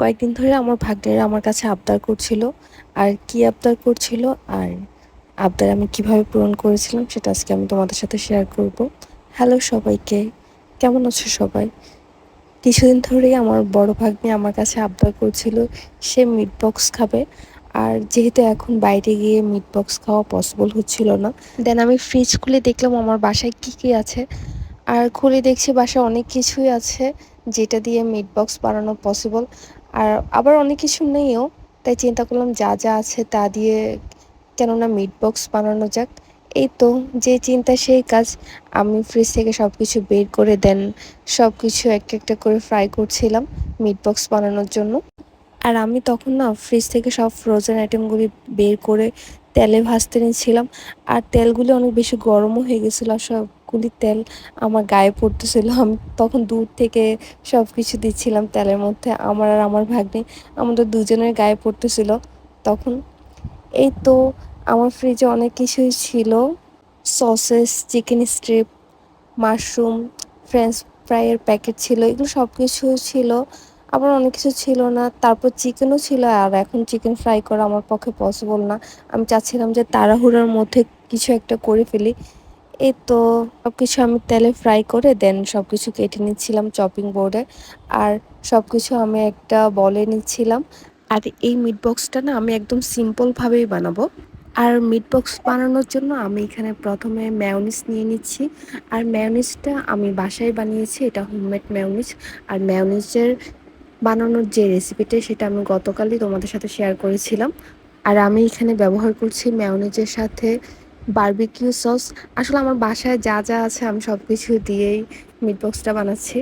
কয়েকদিন ধরে আমার ভাগ্নেরা আমার কাছে আবদার করছিল। আর কি আবদার করছিল আর আবদার আমি কীভাবে পূরণ করেছিলাম সেটা আজকে আমি তোমাদের সাথে শেয়ার করব। হ্যালো সবাইকে, কেমন আছো সবাই? কিছুদিন ধরেই আমার বড় ভাগ্নে আমার কাছে আবদার করছিল, সে মিট বক্স খাবে। আর যেহেতু এখন বাইরে গিয়ে মিট বক্স খাওয়া পসিবল হচ্ছিল না দেন আমি ফ্রিজ খুলে দেখলাম আমার বাসায় কি কি আছে। আর খুলে দেখছি বাসায় অনেক কিছুই আছে, যেটা দিয়ে মিট বক্স বানানো পসিবল আর আবার অনেক কিছু নেইও, তাই চিন্তা করলাম যা যা আছে তা দিয়ে কেননা মিট বক্স বানানো যাক। এই তো, যে চিন্তা সেই কাজ। আমি ফ্রিজ থেকে সব কিছু বের করে দেন সব কিছু একটা একটা করে ফ্রাই করছিলাম মিট বক্স বানানোর জন্য। আর আমি তখন না ফ্রিজ থেকে সব ফ্রোজেন আইটেমগুলি বের করে তেলে ভাজতে নিয়েছিলাম। আর তেলগুলি অনেক বেশি গরমও হয়ে গেছিল আর সবগুলি তেল আমার গায়ে পড়তেছিল। আমি তখন দূর থেকে সব কিছু দিচ্ছিলাম তেলের মধ্যে। আমার আর আমার ভাগ্নে আমাদের দুজনের গায়ে পড়তেছিল তখন। এই তো আমার ফ্রিজে অনেক কিছুই ছিল। Sauces chicken strip mushroom French ফ্রাইয়ের packet ছিল, এগুলো সব কিছু ছিল। আবার অনেক কিছু ছিল না। তারপর চিকেনও ছিল, আর এখন চিকেন ফ্রাই করা আমার পক্ষে পসিবল না। আমি চাচ্ছিলাম যে তাড়াহুড়োর মধ্যে কিছু একটা করে ফেলি। এই তো সব কিছু আমি তেলে ফ্রাই করে দেন সব কিছু কেটে নিচ্ছিলাম চপিং বোর্ডে আর সব কিছু আমি একটা বলে নিচ্ছিলাম। আর এই মিট বক্সটা না আমি একদম সিম্পলভাবেই বানাবো। আর মিট বক্স বানানোর জন্য আমি এখানে প্রথমে ম্যাওনিস নিয়ে নিচ্ছি। আর ম্যাওনিসটা আমি বাসায় বানিয়েছি, এটা হোমমেড ম্যাওনিস আর ম্যাওনিসের বানানোর যে রেসিপিটা সেটা আমি গতকালই তোমাদের সাথে শেয়ার করেছিলাম। আর আমি এখানে ব্যবহার করছি ম্যাওনিজের সাথে বারবিকিউ সস। আসলে আমার বাসায় যা যা আছে আমি সব কিছু দিয়েই মিট বক্সটা বানাচ্ছি।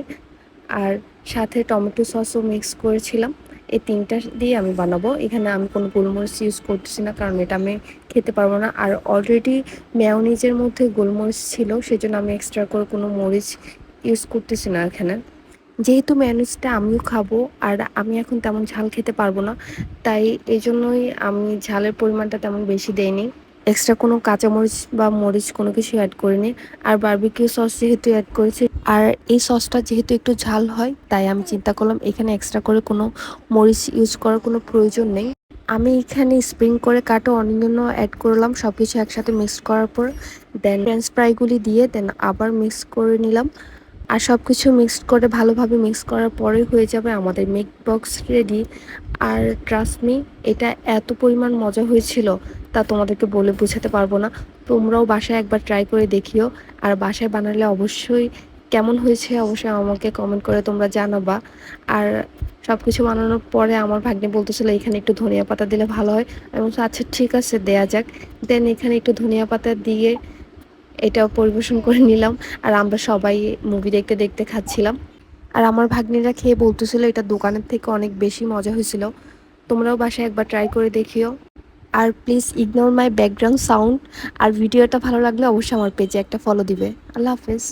আর সাথে টমেটো সসও মিক্স করেছিলাম। এই তিনটা দিয়ে আমি বানাবো। এখানে আমি কোনো গোলমরিচ ইউজ করতেছি না, কারণ এটা আমি খেতে পারব না। আর অলরেডি ম্যাওনিজের মধ্যে গোলমরিচ ছিল, সেজন্য আমি এক্সট্রা করে কোনো মরিচ ইউজ করতেছি না এখানে। যেহেতু ম্যানুজটা আমিও খাব, আর আমি এখন তেমন ঝাল খেতে পারব না, তাই এই জন্যই আমি ঝালের পরিমাণটা তেমন বেশি দেইনি। এক্সট্রা কোনো কাঁচামরিচ বা মরিচ কোনো কিছু অ্যাড করিনি। আর বার্বিকিউ সস যেহেতু অ্যাড করেছি, আর এই সসটা যেহেতু একটু ঝাল হয়, তাই আমি চিন্তা করলাম এখানে এক্সট্রা করে কোনো মরিচ ইউজ করার কোনো প্রয়োজন নেই। আমি এখানে স্প্রিং করে কাটো অনিয়নও অ্যাড করলাম সব কিছু একসাথে মিক্স করার পর দেন ফ্রেঞ্চ ফ্রাইগুলি দিয়ে দেন আবার মিক্স করে নিলাম। আর সব কিছু মিক্সড করে ভালোভাবে মিক্স করার পরে হয়ে যাবে আমাদের মিক বক্স রেডি আর ট্রাস্টমি এটা এত পরিমাণ মজা হয়েছিল তা তোমাদেরকে বলে বোঝাতে পারব না। তোমরাও বাসায় একবার ট্রাই করে দেখিও। আর বাসায় বানালে অবশ্যই কেমন হয়েছে অবশ্যই আমাকে কমেন্ট করে তোমরা জানাবা। আর সব কিছু বানানোর পরে আমার ভাগ্নে বলতেছিল, এখানে একটু ধনিয়া পাতা দিলে ভালো হয়। আমি বলছি আচ্ছা ঠিক আছে, দেয়া যাক। দেন এখানে একটু ধনিয়া পাতা দিয়ে এটাও পরিবেশন করে নিলাম। আর আমরা সবাই মুভি দেখতে দেখতে খাচ্ছিলাম। আর আমার ভাগ্নিরা খেয়ে বলতেছিল, এটা দোকানের থেকে অনেক বেশি মজা হয়েছিল। তোমরাও বাসায় একবার ট্রাই করে দেখিও। আর please ignore my background sound আর ভিডিওটা ভালো লাগলে অবশ্যই আমার পেজে একটা ফলো দিবে। আল্লাহ হাফেজ।